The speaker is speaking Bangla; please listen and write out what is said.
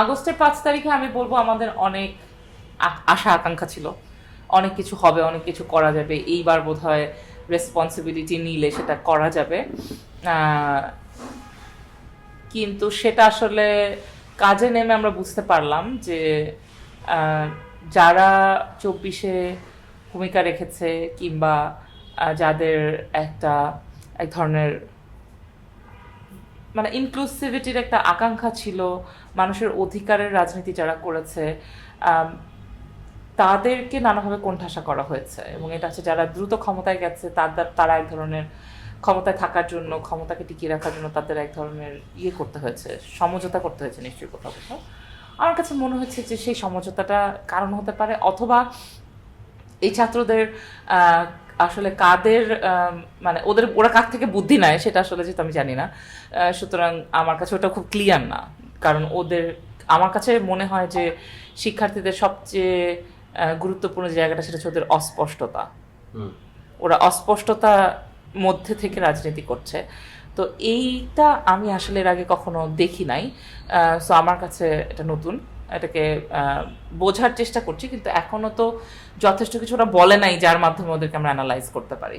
আগস্টের পাঁচ তারিখে আমি বলব আমাদের অনেক আশা, আকাঙ্ক্ষা ছিল। অনেক কিছু হবে, অনেক কিছু করা যাবে। এইবার বোধ হয় রেসপন্সিবিলিটি নিলে সেটা করা যাবে। কিন্তু সেটা আসলে কাজে নেমে আমরা বুঝতে পারলাম যে যারা চব্বিশে ভূমিকা রেখেছে কিংবা যাদের একটা, এক ধরনের মানে ইনক্লুসিভিটির একটা আকাঙ্ক্ষা ছিল, মানুষের অধিকারের রাজনীতি যারা করেছে তাদেরকে নানাভাবে কোণঠাসা করা হয়েছে। এবং এটা হচ্ছে যারা দ্রুত ক্ষমতায় গেছে, তাদের, তারা এক ধরনের ক্ষমতায় থাকার জন্য, ক্ষমতাকে টিকিয়ে রাখার জন্য তাদের এক ধরনের ইয়ে করতে হয়েছে, সমঝোতা করতে হয়েছে নিশ্চয়ই কোথাও কোথাও। আমার কাছে মনে হচ্ছে যে সেই সমঝোতাটা কারণ হতে পারে, অথবা এই ছাত্রদের আসলে কাদের মানে ওদের ওরা কার থেকে বুদ্ধি নেয় সেটা আসলে যেহেতু আমি জানি না সুতরাং আমার কাছে ওটা খুব ক্লিয়ার না। কারণ ওদের আমার কাছে মনে হয় যে শিক্ষার্থীদের সবচেয়ে গুরুত্বপূর্ণ জায়গাটা সেটা হচ্ছে ওদের অস্পষ্টতা। ওরা অস্পষ্টতা মধ্যে থেকে রাজনীতি করছে। তো এইটা আমি আসলে এর আগে কখনো দেখি নাই। সো আমার কাছে এটা নতুন। এটাকে বোঝার চেষ্টা করছি, কিন্তু এখনও তো যথেষ্ট কিছু ওরা বলে নাই, যার মাধ্যমে ওদেরকে আমরা অ্যানালাইজ করতে পারি।